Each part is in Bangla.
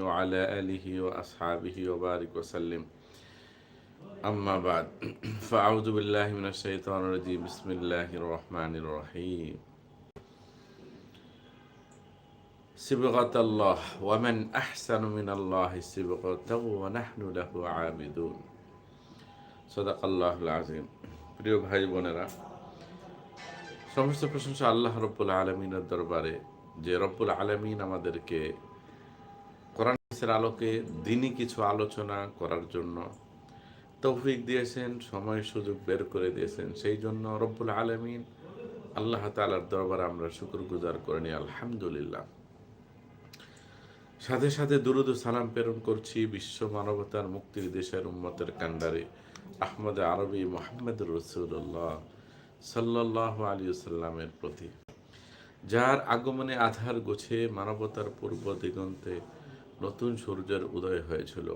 وعلى آله وأصحابه وبارك وسلم أما بعد فأعوذ بالله من الشيطان الرجيم بسم الله الرحمن الرحيم صبغة الله ومن أحسن من الله صبغة ونحن له عابدون صدق الله العظيم প্রিয় ভাই বোনেরা সমস্ত প্রশংসা আল্লাহ রব্বুল আলমিনের দরবারে যে রব্বুল আলমিন আমাদেরকে কোরআন হাদিসের আলোকে দিনই কিছু আলোচনা করার জন্য তৌফিক দিয়েছেন, সময় সুযোগ বের করে দিয়েছেন। সেই জন্য রব্বুল আলমিন আল্লাহ তালার দরবারে আমরা শুক্র গুজার করে নিই, আলহামদুলিল্লাহ। সাথে সাথে দুরুদ সালাম প্রেরণ করছি বিশ্ব মানবতার মুক্তির দেশের উম্মতের কান্ডারে আহমদ আরবি মোহাম্মদ রসুল্লাহ সাল্লাহ আলী সাল্লামের প্রতি। যার আগমনে আধার গোছে মানবতার পূর্ব দিগন্তে নতুন সূর্যের উদয় হয়েছিল।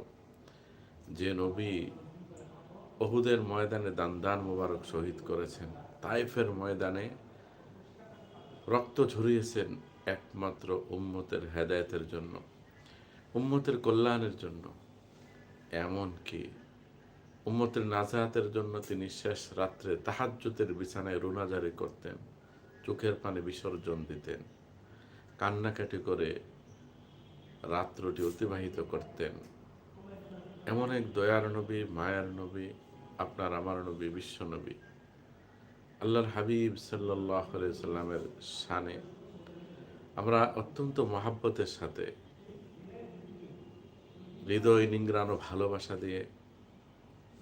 যে নবী অহুদের ময়দানে দান মোবারক শহীদ করেছেন, তাইফের ময়দানে রক্ত ঝরিয়েছেন একমাত্র উম্মতের হেদায়তের জন্য, উম্মতের কল্যাণের জন্য। এমনকি উম্মতের নাজাহাতের জন্য তিনি শেষ রাত্রে তাহাজ্জুতের বিছানায় রুনাজারি করতেন, চোখের পানে বিসর্জন দিতেন, কান্নাকাটি করে রাত্রটি অতিবাহিত করতেন। এমন এক দয়ার নবী, মায়ার নবী, আপনার আমার নবী, বিশ্ব নবী। আল্লাহর হাবিব সাল্লাহ সাল্লামের শানে আমরা অত্যন্ত মহাব্বতের সাথে হৃদয় নিংড়ানো ভালোবাসা দিয়ে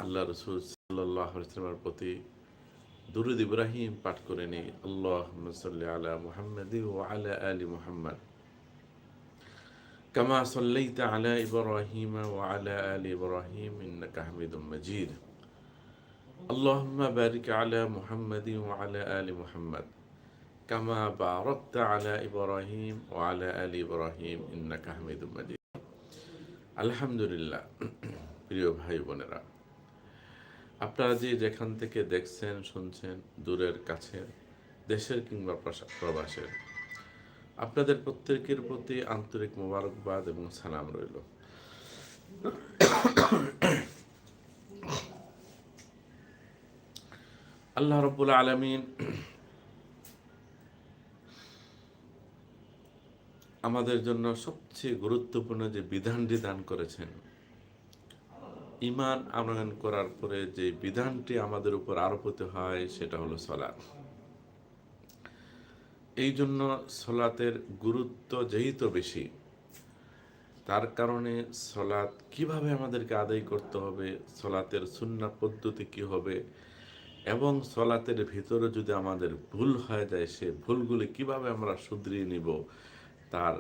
আল্লাহ রসুল সাল্লাহ ইসলামের প্রতি দুরুদ ইব্রাহিম পাঠ করে নিই। আল্লাহ সাল্লি আলা মুহাম্মদ ও আলা আলী মুহাম্মদ। কামা সাল্লাইতা আলা ইব্রাহিম ওয়া আলা আলি ইব্রাহিম ইন্নাকা হামিদুম মাজিদ আল্লাহুম্মা বারিক আলা মুহাম্মাদিন ওয়া আলা আলি মুহাম্মাদ কামা বারাকতা আলা ইব্রাহিম ওয়া আলা আলি ইব্রাহিম ইন্নাকা হামিদুম মাজিদ আলহামদুলিল্লাহ প্রিয় ভাই বোনেরা, আপনারা যে যেখান থেকে দেখছেন, শুনছেন, দূরের কাছের, দেশের কিংবা প্রবাসের আপনাদের প্রত্যেকের প্রতি আন্তরিক মোবারকবাদ এবং সালাম রইল। আল্লাহ রব্বুল আলমিন আমাদের জন্য সবচেয়ে গুরুত্বপূর্ণ যে বিধানটি দান করেছেন ইমান আনয়ন করার পরে যে বিধানটি আমাদের উপর আরোপ হতে হয় সেটা হলো সলাৎ এই জন্য সলাতের গুরুত্ব যেহেতু বেশি, তার কারণে সলাৎ কীভাবে আমাদেরকে আদায় করতে হবে, সলাতের সুন্না পদ্ধতি কি হবে, এবং সলাতের ভিতরে যদি আমাদের ভুল হয়ে যায়, সে ভুলগুলি কীভাবে আমরা শুধরিয়ে নিব, তার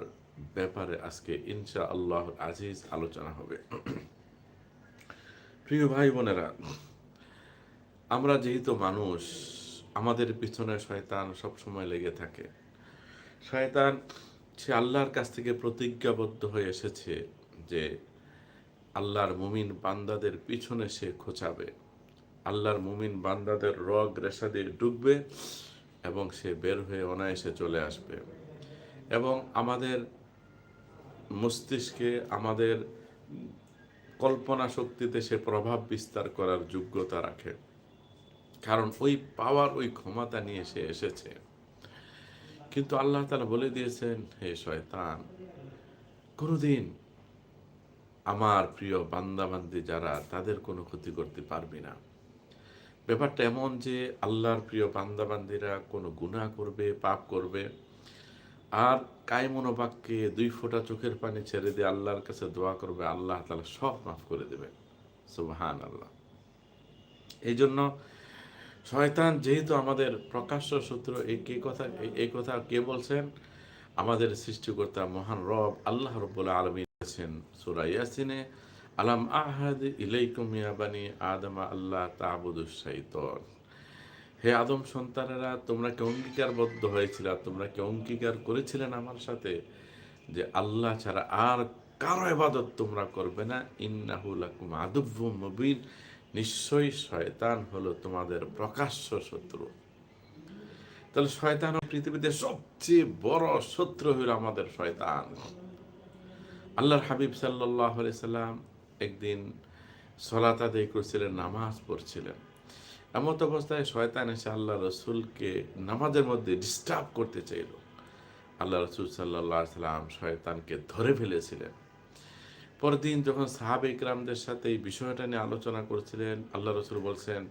ব্যাপারে আজকে ইনশা আল্লাহ আজিজ আলোচনা হবে। প্রিয় ভাই বোনেরা, আমরা যেহেতু মানুষ আমাদের পিছনে শয়তান সবসময় লেগে থাকে। শয়তান, সে আল্লাহর কাছ থেকে প্রতিজ্ঞাবদ্ধ হয়ে এসেছে যে আল্লাহর মুমিন বান্দাদের পিছনে সে খোঁচাবে। আল্লাহর মুমিন বান্দাদের রগ রেশা দিয়ে ডুববে এবং সে বের হয়ে অনায়াসে চলে আসবে। এবং আমাদের মস্তিষ্কে, আমাদের কল্পনা শক্তিতে সে প্রভাব বিস্তার করার যোগ্যতা রাখে। কারণ ওই পাওয়ার, ওই ক্ষমতা নিয়ে সে এসেছে। কিন্তু আল্লাহ তালা বলে দিয়েছেন, হে শয়তান, কোনোদিন আমার প্রিয় বান্দাবান্দি যারা, তাদের কোনো ক্ষতি করতে পারবি না। ব্যাপারটা এমন যে আল্লাহর প্রিয় বান্দাবান্দিরা কোনো গুণা করবে, পাপ করবে, আর কায়মনোবাক্যে দুই ফোঁটা চোখের পানি ছেড়ে দিয়ে আল্লাহর কাছে দোয়া করবে, আল্লাহ তালা সব মাফ করে দেবে সুবহান আল্লাহ এই জন্য শয়তান যেহেতু আমাদের প্রকাশ্য সূত্র এই কে কথা, এই কথা কে বলছেন? আমাদের সৃষ্টিকর্তা মহান রব আল্লাহ রব্বুল আলমী আছেন সুরা ইয়াসিনে, আলাম আহাদ ইলাইকুম ইয়াবানি আদমা আল্লাহ তাবুদুস শাইতন। হে আদম সন্তানেরা, তোমরা কি অঙ্গীকারবদ্ধ হয়েছিল? তোমরা কি অঙ্গীকার করেছিলেন আমার সাথে? যে আল্লাহ ছাড়া আর কারও এবাদত তোমরা করবে না। ইন্নাহুলাকুম আদুব্য মুবিন। নিশ্চয়ই শয়তান হলো তোমাদের প্রকাশ্য শত্রু। তাহলে শয়তান পৃথিবীতে সবচেয়ে বড় শত্রু হইল আমাদের শয়তান। আল্লাহর হাবিব সাল্লাহ সাল্লাম একদিন সলাত আদায় করছিলেন, নামাজ পড়ছিলেন। এমত অবস্থায় শয়তান এসে আল্লাহ রসুলকে নামাজের মধ্যে ডিস্টার্ব করতে চাইল। আল্লাহ রসুল সাল্লাহ সাল্লাম শয়তানকে ধরে ফেলেছিলেন। পরদিন যখন সাহাবে ইকরামদের সাথে এই বিষয়টা নিয়ে আলোচনা করছিলেন, আল্লাহ রসুল বলছেন,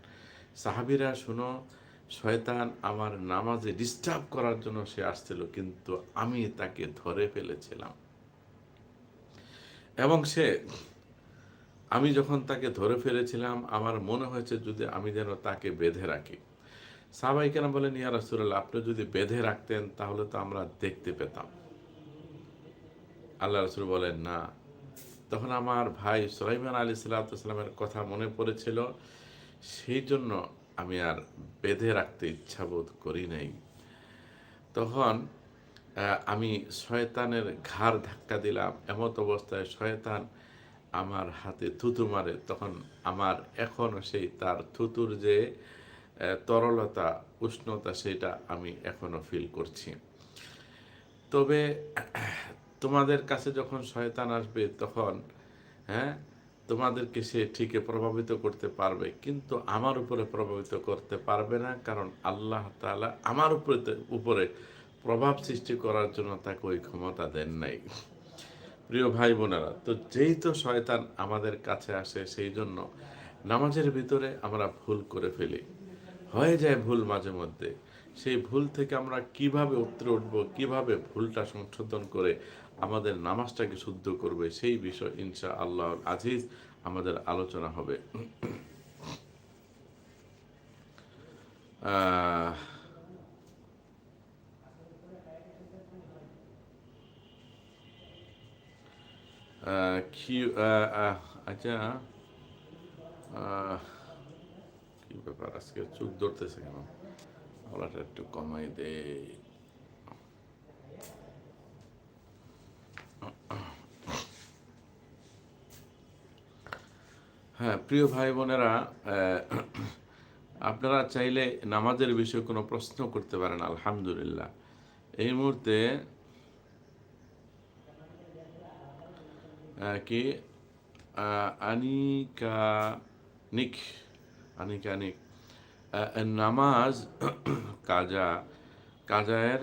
সাহাবিরা, শুনো, শয়তান আমার নামাজে ডিস্টার্ব করার জন্য সে আসছিল, কিন্তু আমি তাকে ধরে ফেলেছিলাম। এবং সে, আমি যখন তাকে ধরে ফেলেছিলাম, আমার মনে হয়েছে যদি আমি যেন তাকে বেঁধে রাখি। সাহাবাই কেন বলেন, ইয়া রাসুল্লাহ আপনি যদি বেঁধে রাখতেন, তাহলে তো আমরা দেখতে পেতাম। আল্লাহ রসুল বলেন, না তখন আমার ভাই সুলাইমান আলী সাল্লামের কথা মনে পড়েছিল। সেই জন্য আমি আর বেঁধে রাখতে ইচ্ছা বোধ করি নাই। তখন আমি শয়তানের ঘাড় ধাক্কা দিলাম। এমত অবস্থায় শয়তান আমার হাতে থুতু মারে। তখন আমার এখনও সেই তার থুতুর যে তরলতা, উষ্ণতা, সেটা আমি এখনও ফিল করছি। তবে তোমাদের কাছে যখন শয়তান আসবে তখন হ্যাঁ তোমাদেরকে সে ঠিকই প্রভাবিত করতে পারবে। কিন্তু আমার উপরে প্রভাবিত করতে পারবে না, কারণ আল্লাহ তাআলা আমার উপরে উপরে প্রভাব সৃষ্টি করার জন্য তাকে ওই ক্ষমতা দেন নাই। প্রিয় ভাই বোনেরা, তো যেই তো শয়তান আমাদের কাছে আসে, সেই জন্য নামাজের ভিতরে আমরা ভুল করে ফেলি। হয়ে যায় ভুল মাঝে মধ্যে। সেই ভুল থেকে আমরা কীভাবে উত্তরে উঠবো, কীভাবে ভুলটা সংশোধন করে আমাদের নামাজটাকে শুদ্ধ করবে, সেই বিষয় ইনশা আল্লাহ আজিজ আমাদের আলোচনা হবে। আচ্ছা কি ব্যাপার আজকে চোখ ধরতেছে কেন? গলাটা একটু কমাই দে হ্যাঁ প্রিয় ভাই বোনেরা আপনারা চাইলে নামাজের বিষয়ে কোনো প্রশ্ন করতে পারেন, আলহামদুলিল্লাহ। এই মুহূর্তে কি? আনিকানিক আনিকানিক নামাজ কাজা, কাজায়ের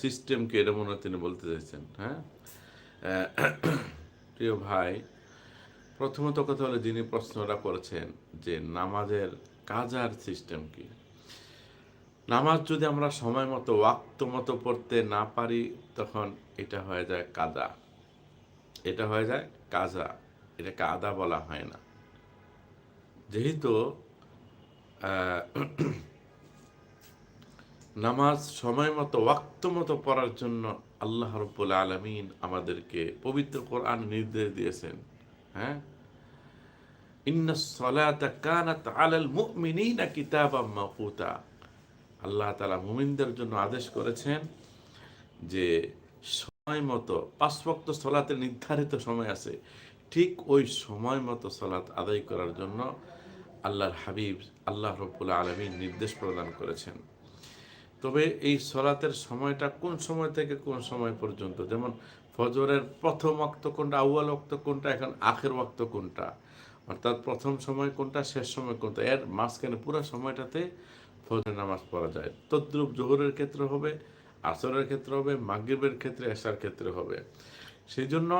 সিস্টেমকে এটা মনে তিনি বলতে চাইছেন হ্যাঁ? প্রিয় ভাই, প্রথমত কথা হলো যিনি প্রশ্নটা করেছেন যে নামাজের কাজার সিস্টেম কি? নামাজ যদি আমরা সময় মতো, ওয়াক্ত মতো পড়তে না পারি, তখন এটা হয়ে যায় কাদা এটা হয়ে যায় কাজা। এটাকে আদা বলা হয় না। যেহেতু নামাজ সময় মতো, ওয়াক্ত মতো পড়ার জন্য আল্লাহ রব্বুল আলমিন আমাদেরকে পবিত্র কোরআন নির্দেশ দিয়েছেন। হ্যাঁ? আল্লাহ তাআলা মুমিনদের জন্য আদেশ করেছেন যে সময় মতো, পাঁচ নির্ধারিত সময় আছে। ঠিক ওই সময় মতো সলাৎ আদায় করার জন্য আল্লাহর হাবিব, আল্লাহ রব্বুল আলমীর নির্দেশ প্রদান করেছেন। তবে এই সলাতের সময়টা কোন সময় থেকে কোন সময় পর্যন্ত? যেমন ফজরের প্রথম অক্ত কোনটা, আউয়াল অক্ত কোনটা, এখন আখের ওয়াক্ত কোনটা? অর্থাৎ প্রথম সময় কোনটা, শেষ সময় কোনটা? এর মাঝখানে পুরো সময়টাতে ফজর নামাজ পড়া যায়। তদ্রুপ জোহরের ক্ষেত্রে হবে, আসরের ক্ষেত্রে হবে, মাগরিবের ক্ষেত্রে, এশার ক্ষেত্রে হবে। সেই জন্য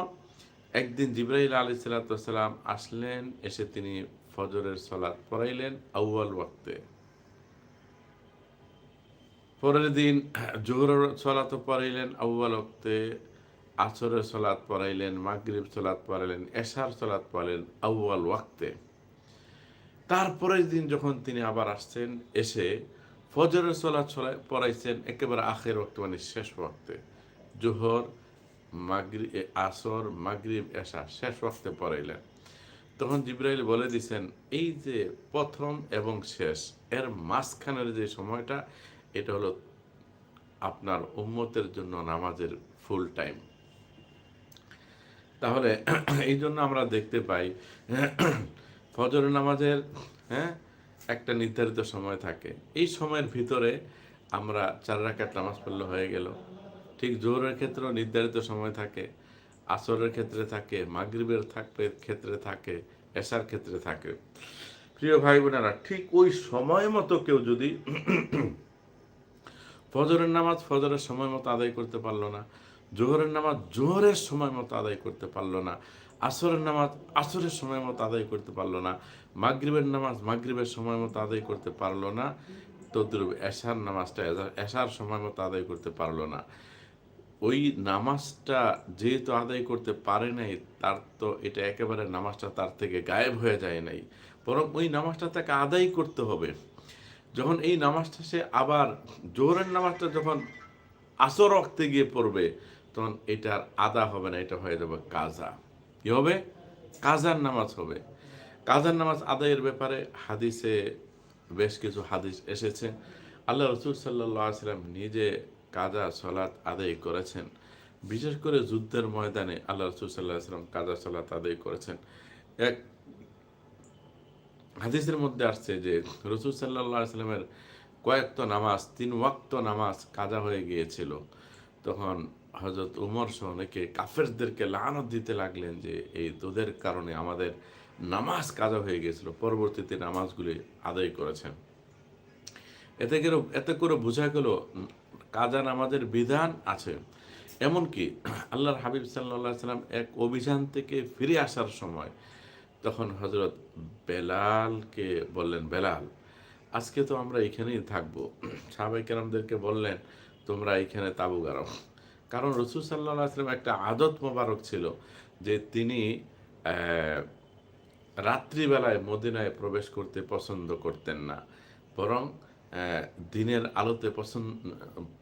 একদিন জিব্রাইল আলী সালাতাম আসলেন, এসে তিনি ফজরের সলাৎ পড়াইলেন আউয়াল ওয়াক্তে। পরের দিন জোহরের সলাত পড়াইলেন আউ্বাল ওক্তে আসরের সলাৎ পড়াইলেন মাগরিব সলাৎ পড়াইলেন, এশার সলাৎ পড়াইলেন আউ্বাল ওয়াক্তে। তারপরের দিন যখন তিনি আবার আসছেন, এসে ফজরের সলাৎ সলা- পড়াইছেন একেবারে আখের ওক্ত মানে শেষ ওয়াক্তে। জোহর, মাগরি আসর, মাগরিব, এশা শেষ ওয়াক্তে পড়াইলেন। তখন জিব্রাইল বলে দিছেন, এই যে প্রথম এবং শেষ, এর মাঝখানের যে সময়টা এটা হলো আপনার উম্মতের জন্য নামাজের ফুল টাইম তাহলে এই জন্য আমরা দেখতে পাই ফজর নামাজের হ্যাঁ একটা নির্ধারিত সময় থাকে। এই সময়ের ভিতরে আমরা চার রাকাত নামাজ পড়লে হয়ে গেল। ঠিক জোহরের ক্ষেত্রেও নির্ধারিত সময় থাকে, আসরের ক্ষেত্রে থাকে, মাগরিবের থাকবে, ক্ষেত্রে থাকে এসার ক্ষেত্রে থাকে। প্রিয় ভাই বোনেরা, ঠিক ওই সময় মতো কেউ যদি ফজরের নামাজ ফজরের সময় মতো আদায় করতে পারল না। জোহরের নামাজ জোহরের সময় মতো আদায় করতে পারল না। আসরের নামাজ আসরের সময় মতো আদায় করতে পারল না। মাগরিবের নামাজ মাগরিবের সময় মতো আদায় করতে পারল না। তদ্রুপ এশার নামাজটা এশার- সময় মতো আদায় করতে পারল না। ওই নামাজটা যেহেতু আদায় করতে পারে নাই, তার তো এটা একেবারে নামাজটা তার থেকে গায়েব হয়ে যায় নাই। বরং ওই নামাজটা তাকে আদায় করতে হবে। যখন এই নামাজটা সে আবার জোহরের নামাজটা যখন আসর রক্তে গিয়ে পড়বে, তখন এটার আদা হবে না, এটা হয়ে যাবে কাজা। কি হবে? কাজার নামাজ হবে। কাজার নামাজ আদায়ের ব্যাপারে হাদিসে বেশ কিছু হাদিস এসেছে। আল্লাহ রসুল সাল্লাম নিজে কাজা সলাৎ আদায় করেছেন। বিশেষ করে যুদ্ধের ময়দানে আল্লাহ রসুল সাল্লাহ সাল্লাম কাজা সলাৎ আদায় করেছেন। এক হাদিসের মধ্যে আসছে যে রসুল সাল্লাহ সাল্লামের কয়েকটা নামাজ, তিন ওয়াক্ত নামাজ কাজা হয়ে গিয়েছিল। তখন হজরত উমর সহ অনেকে কাফেরদেরকে লানত দিতে লাগলেন যে এই তোদের কারণে আমাদের নামাজ কাজা হয়ে গিয়েছিল, পরবর্তীতে নামাজগুলি আদায় করেছেন। এতে করে এতে করে বোঝা গেল কাজা নামাজের বিধান আছে। এমনকি আল্লাহর হাবিব সাল্লাহ সাল্লাম এক অভিযান থেকে ফিরে আসার সময় তখন হজরত বেলালকে বললেন, বেলাল, আজকে তো আমরা এখানেই থাকব। সাহাবাই কেরামদেরকে বললেন, তোমরা এখানে তাবু গারো কারণ রসুল সাল্লাহ আসলাম একটা আদত মোবারক ছিল যে তিনি রাত্রিবেলায় মদিনায় প্রবেশ করতে পছন্দ করতেন না। বরং দিনের আলোতে পছন্দ,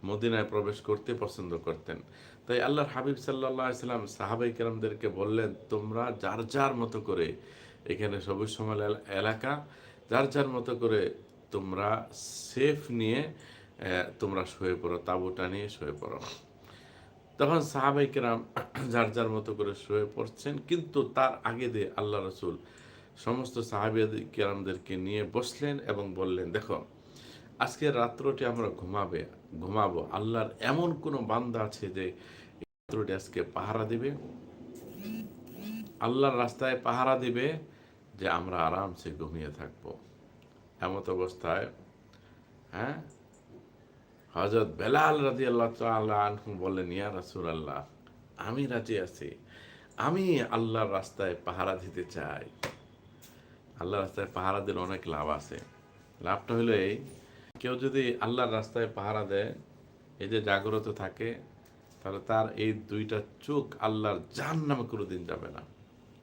মদিনায় প্রবেশ করতে পছন্দ করতেন। তাই আল্লাহর হাবিব সাল্লাহ সাল্লাম সাহাবাই কেরামদেরকে বললেন, তোমরা যার যার মতো করে এখানে সবুজ সমাল এলাকা, যার যার মতো করে তোমরা সেফ নিয়ে তোমরা শুয়ে পড়ো, তাঁবুটা নিয়ে শুয়ে পড়ো। তখন সাহাবাই কেরাম যার যার মতো করে শুয়ে পড়ছেন, কিন্তু তার আগে দিয়ে আল্লাহ রসুল সমস্ত সাহাবিয়া কেরামদেরকে নিয়ে বসলেন এবং বললেন, দেখো আজকে রাত্রটি আমরা ঘুমাবে, ঘুমাবো। আল্লাহর এমন কোনো বান্দা আছে যে রাত্রটি আজকে পাহারা দিবে? আল্লাহর রাস্তায় পাহারা দিবে যে আমরা আরামসে ঘুমিয়ে থাকব। এমত অবস্থায় হ্যাঁ? হজরত বেলাল রাজি আল্লাহ আনহু বললেন, ইয়া রাসুল আল্লাহ আমি রাজি আছি। আমি আল্লাহর রাস্তায় পাহারা দিতে চাই। আল্লাহর রাস্তায় পাহারা দিলে অনেক লাভ আছে। লাভটা হলো এই কেউ যদি আল্লাহর রাস্তায় পাহারা দেয়, এই যে জাগ্রত থাকে, তাহলে তার এই দুইটা চোখ আল্লাহর জাহান নামে কোনোদিন যাবে না।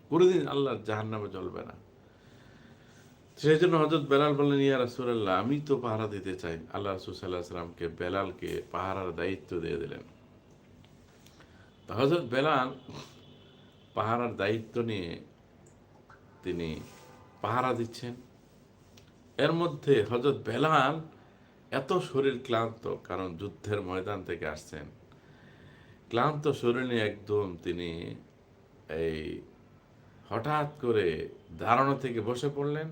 কোনোদিন আল্লাহর জাহান নামে জ্বলবে না। সেই জন্য হজরত বেলাল বললেন, ইয়া রাসুলাল্লাহ, আমি তো পাহারা দিতে চাই। আল্লাহ রসুল সাল্লাহ সাল্লামকে বেলালকে পাহারার দায়িত্ব দিয়ে দিলেন। তো হজরত বেলাল পাহারার দায়িত্ব নিয়ে তিনি পাহারা দিচ্ছেন। এর মধ্যে হজরত বেলাল এত শরীর ক্লান্ত, কারণ যুদ্ধের ময়দান থেকে আসছেন। ক্লান্ত শরীর একদম তিনি এই হঠাৎ করে ধারণা থেকে বসে পড়লেন,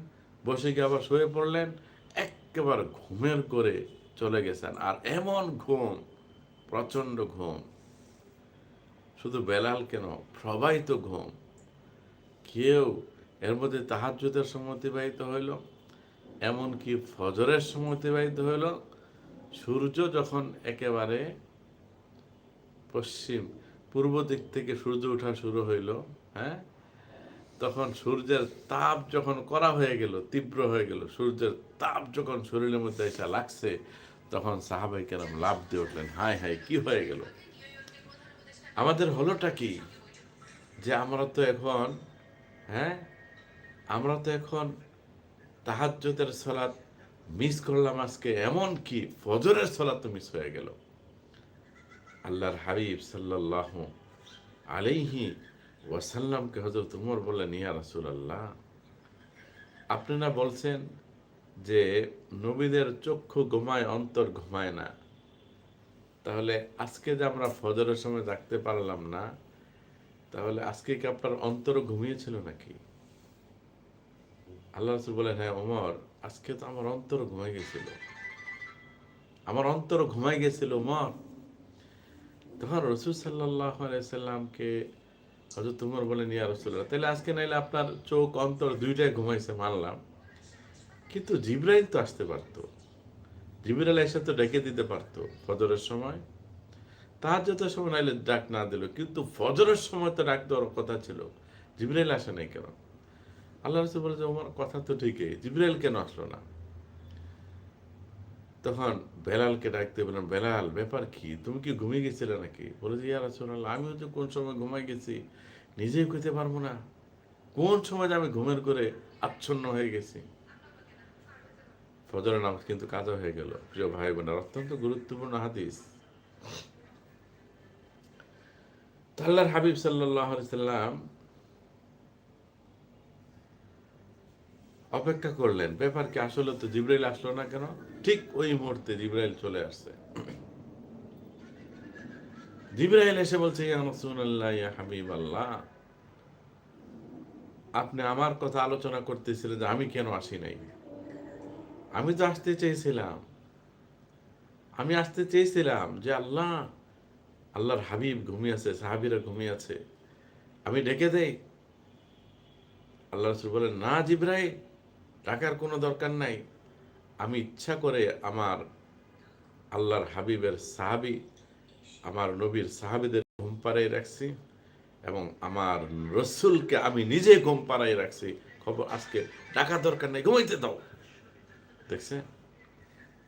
বসে গিয়ে আবার শুয়ে পড়লেন, একেবারে ঘুমের করে চলে গেছেন। আর এমন ঘুম, প্রচণ্ড ঘুম। শুধু বেলাল কেন সবাই তো ঘুম। কেউ এর মধ্যে তাহাজ্জুদের সময় অতিবাহিত হইল। এমনকি ফজরের সময় অতিবাহিত হইল, সূর্য যখন একেবারে পশ্চিম, পূর্ব দিক থেকে সূর্য ওঠা শুরু হইল হ্যাঁ? তখন সূর্যের তাপ যখন করা হয়ে গেল, তীব্র হয়ে গেল, সূর্যের তাপ যখন শরীরের মধ্যে এসে লাগছে, তখন সাহাবাই কেরাম লাভ দিয়ে উঠলেন, হায় হায়, কি হয়ে গেল? আমাদের হলোটা কি? যে আমরা তো এখন হ্যাঁ? আমরা তো এখন তাহাজ্জুদের সলাৎ মিস করলাম আজকে এমন কি ফজরের সলাৎ তো মিস হয়ে গেল। আল্লাহর হাবিব সাল্লাহ আলাইহি ওয়াসাল্লামকে হজরত উমর বললেন, ইয়া রাসুল আল্লাহ আপনি না বলছেন যে নবীদের চক্ষু ঘুমায়, অন্তর ঘুমায় না? তাহলে আজকে যে আমরা ফজরের সময় থাকতে পারলাম না, তাহলে আজকে কি আপনার অন্তর ঘুমিয়েছিল নাকি? আল্লাহ রসুল বলেন হ্যাঁ ওমর, আজকে তো আমার অন্তর ঘুমাই গেছিল। আমার অন্তর ঘুমাই গেছিল, ওমর। তখন রসুল সাল্লাহ সাল্লামকে হয়তো তোমার বলেন, ইয়া রসুল্লাহ তাহলে আজকে নাইলে আপনার চোখ, অন্তর দুইটাই ঘুমাইছে, মানলাম। কিন্তু জিব্রাইল তো আসতে পারতো। জিব্রাইল এসে তো ডেকে দিতে পারতো ফজরের সময়। তার যত সময় নাইলে ডাক না দিল, কিন্তু ফজরের সময় তো ডাক দেওয়ার কথা ছিল। জিব্রাইল আসে নাই কেন? আল্লাহ রসুল বলে যে আমার কথা তো ঠিকই। জিব্রাইল কেন আসলো না? তখন বেলালকে ডাকতে বললাম বেলাল, ব্যাপার কি? তুমি কি ঘুমিয়ে গেছিলে নাকি? বলে যে ইয়া রাসূলুল্লাহ আমিও তো কোন সময় ঘুমাই গেছি? নিজেই কইতে পারব না। কোন সময় আমি ঘুমের করে আচ্ছন্ন হয়ে গেছি? ফজরের নামাজ কিন্তু কাজা হয়ে গেল। প্রিয় ভাই বোনের, অত্যন্ত গুরুত্বপূর্ণ হাদিস। আল্লাহর হাবিব সাল্লাহ সাল্লাম অপেক্ষা করলেন, ব্যাপার কি, আসলে তো জিব্রাইল আসলো না কেন? ঠিক ওই মুহূর্তে জিব্রাইল চলে আসছে। জিব্রাইল এসে বলছে আপনি আমার কথা আলোচনা করতেছিলেন যে আমি কেন আসি নাই? আমি তো আসতে চেয়েছিলাম। আমি আসতে চেয়েছিলাম যে আল্লাহ, আল্লাহর হাবিব ঘুমিয়ে আছে, সাহাবিরা ঘুমিয়ে আছে। আমি ডেকে দেই। আল্লাহ রসুল বলেন, না জিব্রাইল টাকার কোনো দরকার নাই। আমি ইচ্ছা করে আমার আল্লাহর হাবিবের সাহাবি, আমার নবীর সাহাবিদের ঘুম পাড়াই রাখছি এবং আমার রসুলকে আমি নিজে ঘুম পাড়াই রাখছি। খবর, আজকে টাকা দরকার নেই, ঘুমাইতে দাও। দেখছে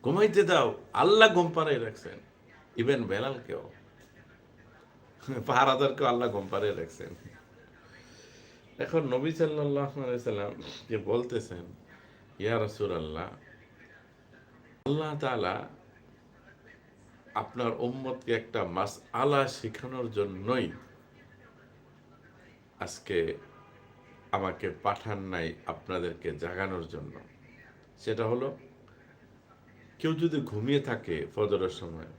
ঘুমাইতে দাও, আল্লাহ ঘুম পাড়াই রাখছেন। ইভেন বেলালকেও। পাহারাদারকেও আল্লাহ ঘুম পাড়াই রাখছেন। এখন নবী সাল্লাহ সাল্লাম যে বলতেছেন আল্লাহ তালা আপনার উম্মতকে একটা মাস আলা শেখানোর জন্যই আজকে আমাকে পাঠান নাই আপনাদেরকে জাগানোর জন্য। সেটা হলো, কেউ যদি ঘুমিয়ে থাকে ফজরের সময়,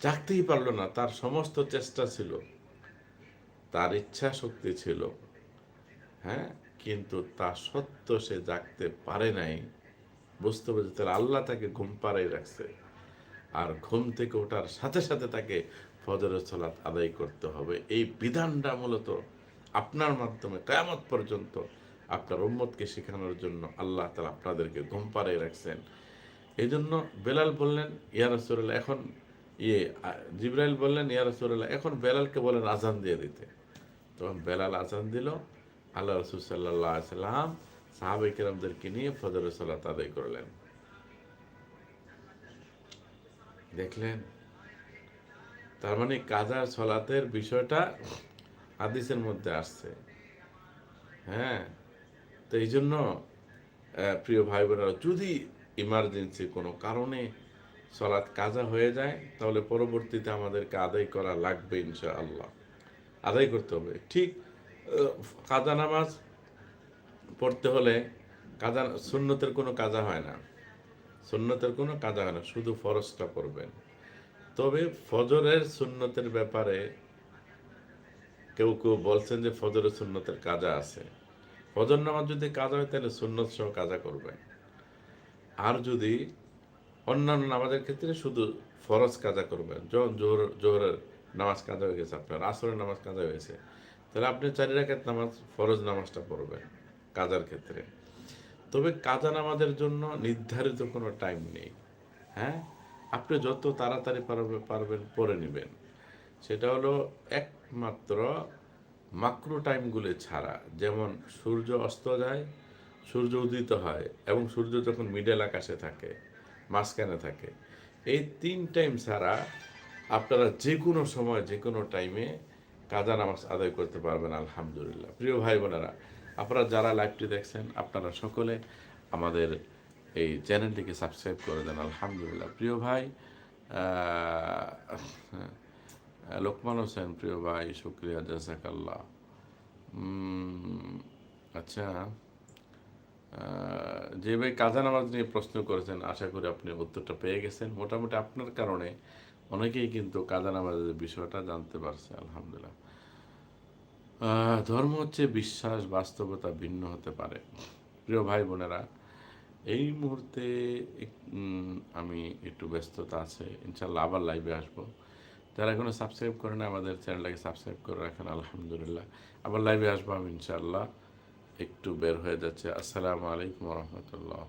জাগতেই পারল না, তার সমস্ত চেষ্টা ছিল, তার ইচ্ছা শক্তি ছিল হ্যাঁ? কিন্তু তা সত্ত্বেও সে জাগতে পারে নাই। বুঝতে পেরেছে তাহলে আল্লাহ তাকে ঘুম পাড়াই রাখছে। আর ঘুম থেকে ওঠার সাথে সাথে তাকে ফজরের সলাৎ আদায় করতে হবে। এই বিধানটা মূলত আপনার মাধ্যমে কেয়ামত পর্যন্ত আপনার উম্মতকে শেখানোর জন্য আল্লাহ তালা আপনাদেরকে ঘুম পাড়াই রাখছেন। এই জন্য বেলাল বললেন, ইয়া এখন ইয়ে জিব্রাইল বললেন, ইয়া এখন বেলালকে বলেন আজান দিয়ে দিতে। তখন বেলাল আজান দিল। আল্লাহ রসুল সাল্লাহ সাল্লাম সাহাবাই কিরামদেরকে নিয়ে ফজরের সালাত আদায় করলেন। দেখলেন, তার মানে কাজার সলাতের বিষয়টা হাদিসের মধ্যে আসছে। হ্যাঁ তো এই জন্য প্রিয় ভাই বোনেরা যদি ইমার্জেন্সি কোনো কারণে সলাৎ কাজা হয়ে যায়, তাহলে পরবর্তীতে আমাদেরকে আদায় করা লাগবে ইনশা আল্লাহ আদায় করতে হবে। ঠিক কাজা নামাজ পড়তে হলে কাজা, সুন্নতের কোনো কাজা হয় না। সুন্নতের কোনো কাজা হয় না, শুধু ফরজটা পড়বেন। তবে ফজরের সুন্নতের ব্যাপারে কেউ কেউ বলছেন যে ফজরের সুন্নতের কাজা আছে। ফজর নামাজ যদি কাজা হয়, তাহলে সুন্নত সহ কাজা করবেন। আর যদি অন্যান্য নামাজের ক্ষেত্রে শুধু ফরজ কাজা করবেন, যখন জোহর, জোহরের নামাজ কাজা হয়ে গেছে আপনার, আসরের নামাজ কাজা হয়েছে তাহলে আপনি চারি রাখাত নামাজ, ফরজ নামাজটা পড়বেন, কাজার ক্ষেত্রে। তবে কাজা নামাজের জন্য নির্ধারিত কোনো টাইম নেই। হ্যাঁ? আপনি যত তাড়াতাড়ি পারবে, পারবেন পরে নেবেন। সেটা হলো একমাত্র মাকরু টাইমগুলি ছাড়া। যেমন সূর্য অস্ত যায়, সূর্য উদিত হয় এবং সূর্য যখন মিডল আকাশে থাকে, মাঝখানে থাকে, এই তিন টাইম ছাড়া আপনারা যে কোনো সময় যে কোনো টাইমে কাজা নামাজ আদায় করতে পারবেন আলহামদুলিল্লাহ। প্রিয় ভাই বোনেরা আপনারা যারা লাইভটি দেখছেন আপনারা সকলে আমাদের এই চ্যানেলটিকে সাবস্ক্রাইব করে দেন আলহামদুলিল্লাহ। প্রিয় ভাই লোকমান হোসেন প্রিয় ভাই শুক্রিয়া জাজাকাল্লাহ। উম, আচ্ছা যে ভাই কাজা নামাজ নিয়ে প্রশ্ন করেছেন আশা করি আপনি উত্তরটা পেয়ে গেছেন। মোটামুটি আপনার কারণে অনেকেই কিন্তু কাজা নামাজের বিষয়টা জানতে পারছে, আলহামদুলিল্লাহ। ধর্ম হচ্ছে বিশ্বাস, বাস্তবতা ভিন্ন হতে পারে। প্রিয় ভাই বোনেরা, এই মুহূর্তে আমি একটু ব্যস্ততা আছে ইনশাল্লাহ আবার লাইভে আসব। যারা এখনও সাবস্ক্রাইব করে না আমাদের চ্যানেলটাকে সাবস্ক্রাইব করে রাখেন, আলহামদুলিল্লাহ। আবার লাইভে আসব আমি ইনশাল্লাহ একটু বের হয়ে যাচ্ছে। আসসালামু আলাইকুম রহমতুল্লাহ।